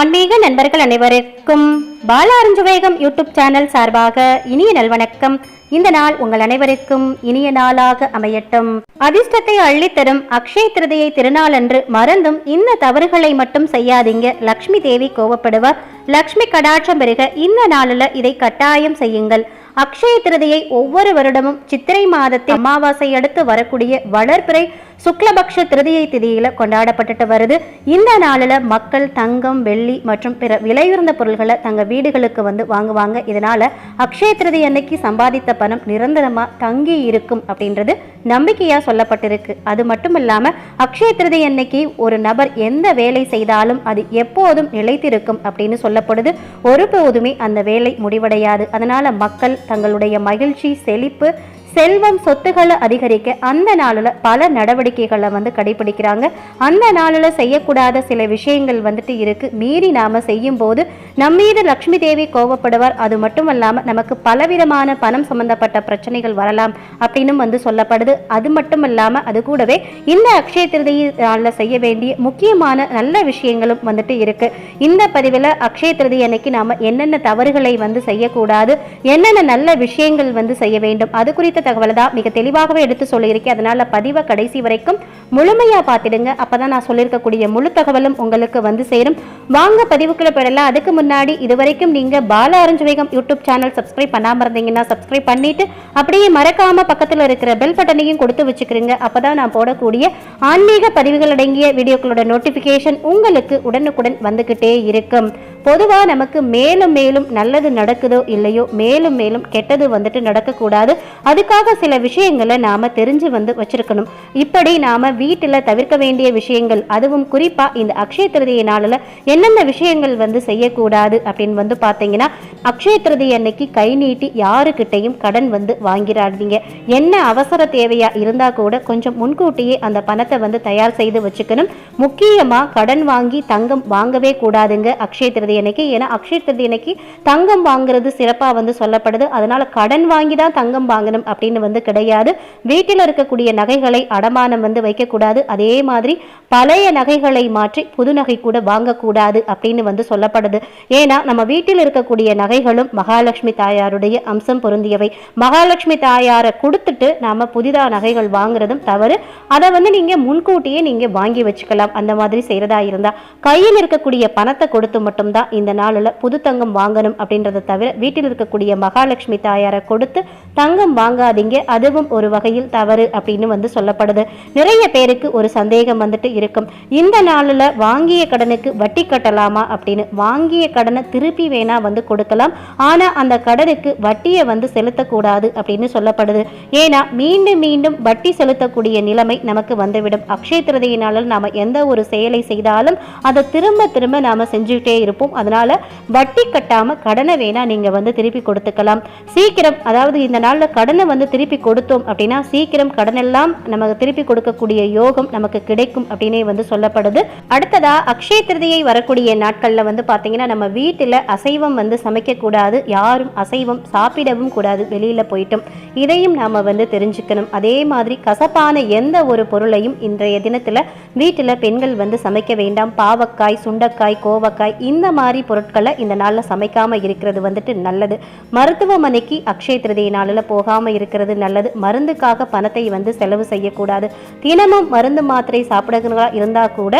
ஆன்மீக நண்பர்கள் அனைவருக்கும் பாலாரஞ்சுவேகம் யூடியூப் சேனல் சார்பாக இனிய நல்வணக்கம் இந்த நாள் உங்கள் அனைவருக்கும் இனிய நாளாக அமையட்டும். அதிர்ஷ்டத்தை அள்ளித்தரும் அக்ஷய திருதியை திருநாளன்று மறந்தும் இந்த தவறுகளை மட்டும் செய்யாதீங்க. லக்ஷ்மி தேவி கோவப்படுவார். லக்ஷ்மி கடாட்சம் பெருக இந்த நாளில் இதை கட்டாயம் செய்யுங்கள். அக்ஷய திருதியை ஒவ்வொரு வருடமும் சித்திரை மாதத்தில் அமாவாசை அடுத்து வரக்கூடிய வளர்பிறை சுக்லபக்ஷ திருதியை திதியில கொண்டாடப்பட்டுட்டு வருது. இந்த நாளில் மக்கள் தங்கம் வெள்ளி மற்றும் பிற விலையுயர்ந்த பொருள்களை தங்க வீடுகளுக்கு வந்து வாங்குவாங்க. இதனால அக்ஷய திருதி அன்னைக்கு சம்பாதித்த பணம் நிரந்தரமா தங்கி இருக்கும் அப்படின்றது நம்பிக்கையா சொல்லப்பட்டிருக்கு. அது மட்டும் இல்லாம அக்ஷய திருதி அன்னைக்கு ஒரு நபர் எந்த வேலை செய்தாலும் அது எப்போதும் நிலைத்திருக்கும் அப்படின்னு சொல்லப்படுது. ஒருபோதுமே அந்த வேலை முடிவடையாது. அதனால மக்கள் தங்களுடைய மகிழ்ச்சி செழிப்பு செல்வம் சொத்துக்களை அதிகரிக்க அந்த நாளில் பல நடவடிக்கைகளை வந்து கடைபிடிக்கிறாங்க. அந்த நாளில் செய்யக்கூடாத சில விஷயங்கள் வந்துட்டு இருக்கு. மீறி நாம செய்யும் போது நம்மீது லக்ஷ்மி தேவி கோவப்படுவார். அது மட்டும் இல்லாமல் நமக்கு பலவிதமான பணம் சம்பந்தப்பட்ட பிரச்சனைகள் வரலாம் அப்படின்னு வந்து சொல்லப்படுது. அது மட்டும் இல்லாமல் அது கூடவே இந்த அக்ஷய திருதியை நாளில் செய்ய வேண்டிய முக்கியமான நல்ல விஷயங்களும் வந்துட்டு இருக்கு. இந்த பதிவில் அக்ஷய திருதி அன்னைக்கு நாம என்னென்ன தவறுகளை வந்து செய்யக்கூடாது என்னென்ன நல்ல விஷயங்கள் வந்து செய்ய வேண்டும் அது குறித்த தகவலை தான் மிக தெளிவாகவே எடுத்து சொல்லியிருக்கேன் அதனால் பதிவை கடைசி வரைக்கும் முழுமையாக பார்த்துடுங்க. அப்போ தான் நான் சொல்லியிருக்கக்கூடிய முழு தகவலும் உங்களுக்கு வந்து சேரும். வாங்க பதிவுக்குள்ள போயிடலாம். அதுக்கு முன்னாடி இது வரைக்கும் நீங்க பால அரஞ்சுவேகம் யூடியூப் சேனல் சப்ஸ்கிரைப் பண்ணாமல் இருந்தீங்கன்னா சப்ஸ்கிரைப் பண்ணிட்டு அப்படியே மறக்காமல் பக்கத்தில் இருக்கிற பெல் பட்டனையும் கொடுத்து வச்சுக்கிறீங்க அப்போ தான் நான் போடக்கூடிய ஆன்மீக பதிவுகள் அடங்கிய வீடியோக்களோட நோட்டிஃபிகேஷன் உங்களுக்கு உடனுக்குடன் வந்துக்கிட்டே இருக்கும். பொதுவாக நமக்கு மேலும் மேலும் நல்லது நடக்குதோ இல்லையோ மேலும் மேலும் கெட்டது வந்துட்டு நடக்கக்கூடாது. அதுக்கு அதுக்காக சில விஷயங்களை நாம தெரிஞ்சு வந்து வச்சிருக்கணும். இப்படி நாம வீட்டுல தவிர்க்க வேண்டிய விஷயங்கள் அதுவும் குறிப்பா இந்த அக்ஷய திருதிய நாளில் என்னென்ன விஷயங்கள் வந்து செய்யக்கூடாது அப்படின்னு வந்து பாத்தீங்கன்னா அக்ஷய திருதி அன்னைக்கு கை நீட்டி யாருக்கிட்டையும் கடன் வந்து வாங்கிடாதீங்க என்ன அவசர தேவையா இருந்தா கூட கொஞ்சம் முன்கூட்டியே அந்த பணத்தை வந்து தயார் செய்து வச்சுக்கணும். முக்கியமா கடன் வாங்கி தங்கம் வாங்கவே கூடாதுங்க அக்ஷய திருதி அன்னைக்கு. ஏன்னா அக்ஷய திருதி அன்னைக்கு தங்கம் வாங்குறது சிறப்பா வந்து சொல்லப்படுது. அதனால கடன் வாங்கி தான் தங்கம் வாங்கணும் அப்படின்னு வந்து கிடையாது. வீட்டில் இருக்கக்கூடிய நகைகளை அடமானம் வந்து வைக்கக்கூடாது. அதே மாதிரி பழைய நகைகளை மாற்றி புது நகை கூட வாங்கக்கூடாது அப்படின்னு வந்து சொல்லப்படுது. ஏன்னா நம்ம வீட்டில் இருக்கக்கூடிய நகைகளும் மகாலட்சுமி தாயாருடைய அம்சம் பொருந்தியவை. மகாலட்சுமி தாயாரை கொடுத்துட்டு நாம புதிதா நகைகள் வாங்குறதும் தவறு. அதை வந்து நீங்க முன்கூட்டியே நீங்க வாங்கி வச்சுக்கலாம். அந்த மாதிரி செய்யறதா இருந்தா. கையில் இருக்கக்கூடிய பணத்தை கொடுத்து மட்டும்தான் இந்த நாளில் புது தங்கம் வாங்கணும் அப்படின்றத தவிர வீட்டில் இருக்கக்கூடிய மகாலட்சுமி தாயாரை கொடுத்து தங்கம் வாங்காதீங்க அதுவும் ஒரு வகையில் தவறு அப்படின்னு வந்து சொல்லப்படுது. நிறைய பேருக்கு ஒரு சந்தேகம் வந்துட்டு இருக்கும். இந்த நாளில் வாங்கிய கடனுக்கு வட்டி கட்டலாமா அப்படின்னு வாங்கிய கடனை திருப்பி வேணா வந்து கொடுக்கலாம். ஆனால் அந்த கடனுக்கு வட்டியை வந்து செலுத்தக்கூடாது அப்படின்னு சொல்லப்படுது. ஏன்னா மீண்டும் மீண்டும் வட்டி செலுத்தக்கூடிய நிலைமை நமக்கு வந்துவிடும். அக்ஷய திருதியை நாம் எந்த ஒரு செயலை செய்தாலும் அதை திரும்ப திரும்ப நாம செஞ்சுக்கிட்டே இருப்போம். அதனால வட்டி கட்டாமல் கடனை வேணா நீங்கள் வந்து திருப்பி கொடுத்துக்கலாம். சீக்கிரம் அதாவது இந்த நாளில் கடனை வந்து திருப்பி கொடுத்தோம் அப்படின்னா சீக்கிரம் கடனெல்லாம் நமக்கு திருப்பி கொடுக்கக்கூடிய யோகம் நமக்கு கிடைக்கும் அப்படின்னே வந்து சொல்லப்படுது. அடுத்ததா அக்ஷய திருதியை வரக்கூடிய நாட்கள்ல வந்து பாத்தீங்கன்னா நம்ம வீட்டில் அசைவம் வந்து சமைக்கக்கூடாது. யாரும் அசைவம் சாப்பிடவும் கூடாது. வெளியில போயிட்டும். இதையும் நாம வந்து தெரிஞ்சுக்கணும். அதே மாதிரி கசப்பான எந்த ஒரு பொருளையும் இன்றைய தினத்துல வீட்டுல பெண்கள் வந்து சமைக்க வேண்டாம். பாவக்காய் சுண்டக்காய் கோவக்காய் இந்த மாதிரி பொருட்களை இந்த நாள்ல சமைக்காம இருக்கிறது வந்துட்டு நல்லது. மருத்துவமனைக்கு அக்ஷய திருதியினால் நாளில் போகாமல் இருக்கிறது நல்லது. மருந்துக்காக பணத்தை வந்து செலவு செய்யக்கூடாது. தினமும் மருந்து மாத்திரை சாப்பிடுகிறதா இருந்தால் கூட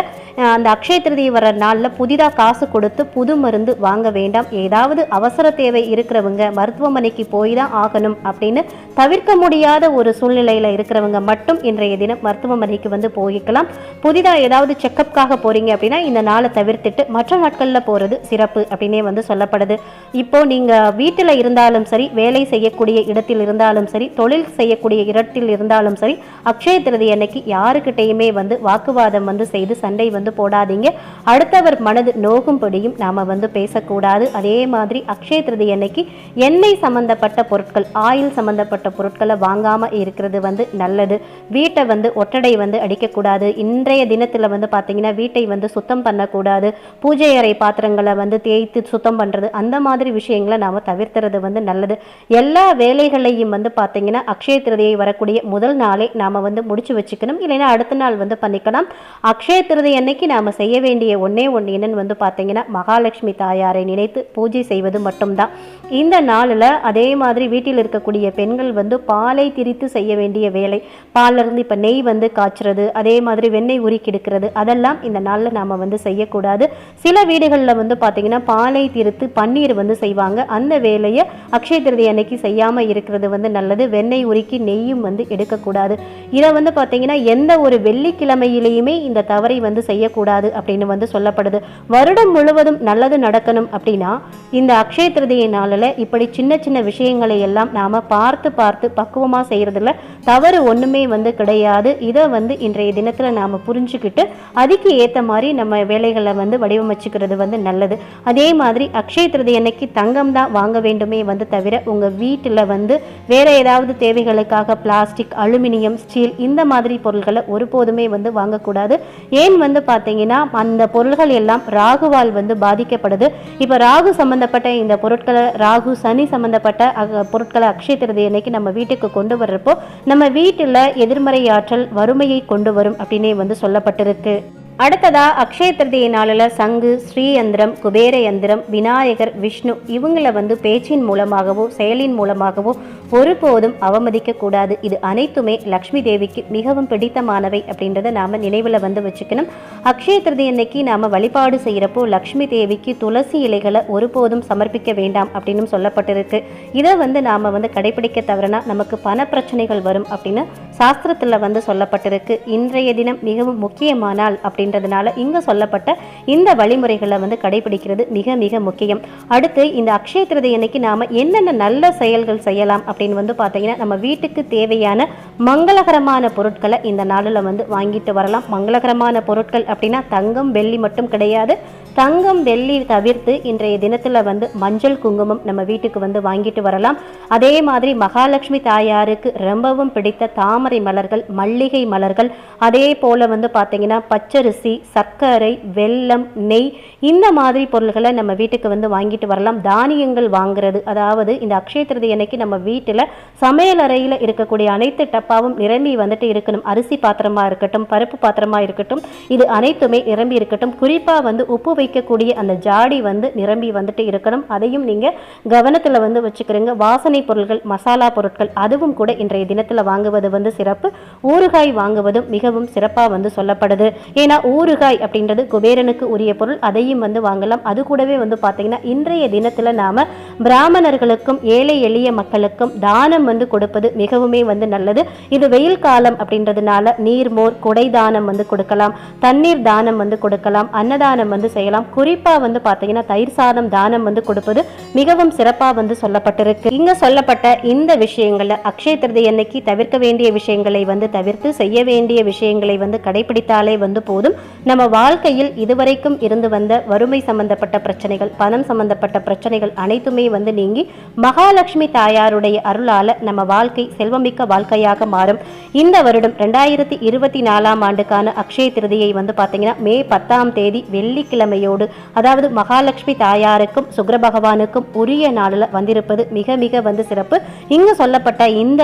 அந்த அக்ஷய திருதியை வர நாளில் புதிதாக காசு கொடுத்து புது மருந்து வாங்க வேண்டாம். ஏதாவது அவசர தேவை இருக்கிறவங்க மருத்துவமனைக்கு போய் தான் ஆகணும் அப்படின்னு தவிர்க்க முடியாத ஒரு சூழ்நிலையில் இருக்கிறவங்க மட்டும் இன்றைய தினம் மருத்துவமனைக்கு வந்து போய்க்கலாம். புதிதாக ஏதாவது செக்கப்காக போகிறீங்க அப்படின்னா இந்த நாளை தவிர்த்துட்டு மற்ற நாட்களில் போகிறது சிறப்பு அப்படின்னே வந்து சொல்லப்படுது. இப்போ நீங்கள் வீட்டில் இருந்தாலும் சரி வேலை செய்யக்கூடிய இடத்தில் இருந்தாலும் சரி தொழில் செய்யக்கூடிய இடத்தில் இருந்தாலும் சரி அக்ஷய திருதி அன்னைக்கு யாருக்கிட்டையுமே வந்து வாக்குவாதம் வந்து செய்து சண்டை வந்து போடாதீங்க. அடுத்தவர் மனது நோகும்படியும் நாம வந்து பேசக்கூடாது. அதே மாதிரி அக்ஷய திருதி அன்னைக்கு எண்ணெய் சம்பந்தப்பட்ட பொருட்கள் ஆயில் சம்பந்தப்பட்ட பொருட்களை வாங்காம இருக்கிறது வந்து நல்லது. வீட்டை வந்து ஒட்டடை வந்து அடிக்கக்கூடாது. இன்றைய தினத்தில் வந்து பார்த்தீங்கன்னா வீட்டை வந்து சுத்தம் பண்ணக்கூடாது. பூஜை அறை பாத்திரங்களை வந்து தேய்த்து சுத்தம் பண்ணுறது அந்த மாதிரி விஷயங்களை நாம தவிர்த்துறது வந்து நல்லது. எல்லா வேலைகளையும் வந்து பார்த்தீங்கன்னா அக்ஷய திருதியை வரக்கூடிய முதல் நாளே நாம் வந்து முடிச்சு வச்சுக்கணும். இல்லைன்னா அடுத்த நாள் வந்து பண்ணிக்கலாம். அக்ஷய திருதி அன்னைக்கு நாம் செய்ய வேண்டிய ஒன்றே ஒன்று என்னன்னு வந்து பார்த்தீங்கன்னா மகாலட்சுமி தாயாரை நினைத்து பூஜை செய்வது மட்டும்தான். இந்த நாளில் அதே மாதிரி வீட்டில் இருக்கக்கூடிய பெண்கள் வந்து பாலை திரித்து செய்ய வேண்டிய வேலை. பால்ல இருந்து இப்போ நெய் வந்து காய்ச்சுறது அதே மாதிரி வெண்ணெய் உருக்கி எடுக்கிறது அதெல்லாம் இந்த நாளில் நாம் வந்து செய்யக்கூடாது. சில வீடுகளில் வந்து பார்த்தீங்கன்னா பாலை திரித்து பன்னீர் வந்து செய்வாங்க. அந்த வேலையை அக்ஷய திருதி அன்னைக்கு செய்யாமல் இருக்கிறது வந்து நல்லது. வெண்ணெய் உருக்கி நெய்யும் வந்து எடுக்கக்கூடாது. இதை வந்து பார்த்தீங்கன்னா எந்த ஒரு வெள்ளிக்கிழமையிலையுமே இந்த தவறை வந்து செய்யக்கூடாது அப்படின்னு வந்து சொல்லப்படுது. வருடம் முழுவதும் நல்லது நடக்கணும் அப்படின்னா இந்த அக்ஷய திருதியை நாளில் இப்படி சின்ன சின்ன விஷயங்களை எல்லாம் நாம் பார்த்து பார்த்து பக்குவமாக செய்கிறதுல தவறு ஒன்றுமே வந்து கிடையாது. இதை வந்து இன்றைய தினத்தில் நாம் புரிஞ்சுக்கிட்டு அதுக்கு ஏற்ற மாதிரி நம்ம வேலைகளை வந்து வடிவமைச்சுக்கிறது வந்து நல்லது. அதே மாதிரி அக்ஷய திருதி அன்னைக்கு தங்கம் தான் வாங்க வேண்டுமே வந்து தவிர உங்கள் வீட்டில் வந்து வேறு ஏதாவது தேவைகளுக்காக பிளாஸ்டிக் அலுமினியம் ஸ்டீல் இந்த மாதிரி பொருட்களை ஒருபோதுமே வந்து வாங்கக்கூடாது. ஏன் வந்து பார்த்தீங்கன்னா அந்த பொருள்கள் எல்லாம் ராகுவால் வந்து பாதிக்கப்படுது. இப்போ ராகு சம்பந்தப்பட்ட இந்த பொருட்களை ராகு சனி சம்பந்தப்பட்ட பொருட்களை அக்ஷய திருதி அன்னைக்கு நம்ம வீட்டுக்கு கொண்டு வர்றப்போ நம்ம வீட்டில் எதிர்மறை ஆற்றல் வறுமையை கொண்டு வரும் அப்படின்னே வந்து சொல்லப்பட்டிருக்கு. அடுத்ததா அக்ஷய திருதியை நாளில் சங்கு ஸ்ரீயந்திரம் குபேர யந்திரம் விநாயகர் விஷ்ணு இவங்களை வந்து பேச்சின் மூலமாகவோ செயலின் மூலமாகவோ ஒருபோதும் அவமதிக்க கூடாது இது அனைத்துமே லக்ஷ்மி தேவிக்கு மிகவும் பிடித்தமானவை அப்படின்றத நாம நினைவில் வந்து வச்சுக்கணும். அக்ஷய திருதி அன்னைக்கு நாம வழிபாடு செய்கிறப்போ லக்ஷ்மி தேவிக்கு துளசி இலைகளை ஒருபோதும் சமர்ப்பிக்க வேண்டாம் அப்படின்னு சொல்லப்பட்டிருக்கு. இதை வந்து நாம வந்து கடைபிடிக்க தவறுனா நமக்கு பண பிரச்சனைகள் வரும் அப்படின்னு சாஸ்திரத்தில் வந்து சொல்லப்பட்டிருக்கு. இன்றைய தினம் மிகவும் முக்கியமான நாள் அப்படின்றதுனால இங்கே சொல்லப்பட்ட இந்த வழிமுறைகளை வந்து கடைபிடிக்கிறது மிக மிக முக்கியம். அடுத்து இந்த அக்ஷய திருதி அன்னைக்கு நாம் என்னென்ன நல்ல செயல்கள் செய்யலாம் அப்படின்னு வந்து பார்த்தீங்கன்னா நம்ம வீட்டுக்கு தேவையான மங்களகரமான பொருட்களை இந்த நாளில் வந்து வாங்கிட்டு வரலாம். மங்களகரமான பொருட்கள் அப்படின்னா தங்கம் வெள்ளி மட்டும் கிடையாது. தங்கம் வெள்ளி தவிர்த்து இன்றைய தினத்தில் வந்து மஞ்சள் குங்குமம் நம்ம வீட்டுக்கு வந்து வாங்கிட்டு வரலாம். அதே மாதிரி மகாலட்சுமி தாயாருக்கு ரொம்பவும் பிடித்த தாமரை மலர்கள் மல்லிகை மலர்கள். அதே போல் வந்து பார்த்தீங்கன்னா பச்சரிசி சர்க்கரை வெல்லம் நெய் இந்த மாதிரி பொருள்களை நம்ம வீட்டுக்கு வந்து வாங்கிட்டு வரலாம். தானியங்கள் வாங்குறது அதாவது இந்த அக்ஷய திருதி அன்னைக்கு நம்ம வீட்டில் சமையல் அறையில் இருக்கக்கூடிய அனைத்து டப்பாவும் நிரம்பி வந்துட்டு இருக்கணும். அரிசி பாத்திரமாக இருக்கட்டும் பருப்பு பாத்திரமாக இருக்கட்டும் இது அனைத்துமே நிரம்பி இருக்கட்டும். குறிப்பாக வந்து உப்பு வைக்கக்கூடிய அந்த ஜாடி வந்து நிரம்பி வந்துட்டு இருக்கணும். அதையும் நீங்கள் கவனத்தில் வந்து வச்சுக்கிறீங்க. வாசனை பொருட்கள் மசாலா பொருட்கள் அதுவும் கூட இன்றைய தினத்தில் வாங்குவது வந்து சிறப்பு. ஊறுகாய் வாங்குவதும் மிகவும் சிறப்பாக வந்து சொல்லப்படுது. ஏன்னா ஊறுகாய் அப்படின்றது குபேரனுக்கு உரிய பொருள். அதையும் வந்து வாங்கலாம். அது கூடவே வந்து பார்த்தீங்கன்னா இன்றைய தினத்தில் நாம பிராமணர்களுக்கும் ஏழை எளிய மக்களுக்கும் தானம் வந்து கொடுப்பது மிகவுமே வந்து நல்லது. இது வெயில் காலம் அப்படின்றதுனால நீர்மோர் குடை தானம் வந்து கொடுக்கலாம். தண்ணீர் தானம் வந்து கொடுக்கலாம். அன்னதானம் வந்து செய்யலாம். செய்யலாம். குறிப்பா வந்து பார்த்தீங்கன்னா தயிர் சாதம் தானம் வந்து கொடுப்பது மிகவும் சிறப்பாக வந்து சொல்லப்பட்டிருக்கு. இங்க சொல்லப்பட்ட இந்த விஷயங்கள்ல அக்ஷய திருதி அன்னைக்கு தவிர்க்க வேண்டிய விஷயங்களை வந்து தவிர்த்து செய்ய வேண்டிய விஷயங்களை வந்து கடைபிடித்தாலே வந்து போதும். நம்ம வாழ்க்கையில் இதுவரைக்கும் இருந்து வந்த வறுமை சம்பந்தப்பட்ட பிரச்சனைகள் பணம் சம்பந்தப்பட்ட பிரச்சனைகள் அனைத்துமே வந்து நீங்கி மகாலட்சுமி தாயாருடைய அருளால நம்ம வாழ்க்கை செல்வமிக்க வாழ்க்கையாக மாறும். இந்த வருடம் ரெண்டாயிரத்தி இருபத்தி நாலாம் ஆண்டுக்கான அக்ஷய திருதியை வந்து பார்த்தீங்கன்னா மே பத்தாம் தேதி வெள்ளிக்கிழமை வெள்ளிக்கிழமையோடு அதாவது மகாலட்சுமி தாயாருக்கும் சுக்கிர பகவானுக்கும் உரிய நாளில் வந்திருப்பது மிக மிக வந்து சிறப்பு. இங்கு சொல்லப்பட்ட இந்த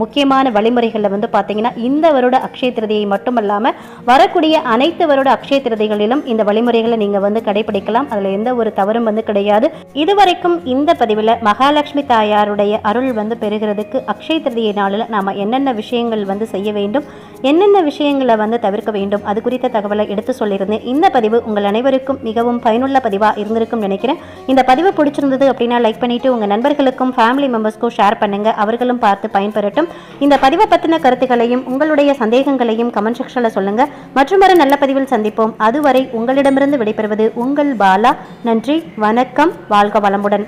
முக்கியமான வழிமுறைகளில் வந்து பார்த்தீங்கன்னா இந்த வருட அக்ஷய திருதியை மட்டுமல்லாமல் வரக்கூடிய அனைத்து வருட அக்ஷய திருதிகளிலும் இந்த வழிமுறைகளை நீங்கள் வந்து கடைபிடிக்கலாம் அதில் எந்த ஒரு தவறும் வந்து கிடையாது. இதுவரைக்கும் இந்த பதிவில் மகாலட்சுமி தாயாருடைய அருள் வந்து பெறுகிறதுக்கு அக்ஷய திருதியை நாளில் நாம் என்னென்ன விஷயங்கள் வந்து செய்ய வேண்டும் என்னென்ன விஷயங்களை வந்து தவிர்க்க வேண்டும்? அது குறித்த தகவலை எடுத்து சொல்லியிருந்தேன் இந்த பதிவு உங்கள் அனைவருக்கும் மிகவும் பயனுள்ள பதிவாக இருந்திருக்கும் நினைக்கிறேன். இந்த பதிவு பிடிச்சிருந்தது அப்படின்னா லைக் பண்ணிவிட்டு உங்கள் நண்பர்களுக்கும் ஃபேமிலி மெம்பர்ஸ்க்கும் ஷேர் பண்ணுங்கள் அவர்களும் பார்த்து பயன்பெறட்டும். இந்த பதிவை பற்றின கருத்துக்களையும் உங்களுடைய சந்தேகங்களையும் கமெண்ட் செக்ஷனில் சொல்லுங்கள் மற்றும் ஒரு நல்ல பதிவில் சந்திப்போம். அதுவரை உங்களிடமிருந்து விடைபெறுவது உங்கள் பாலா. நன்றி வணக்கம். வாழ்க வளமுடன்.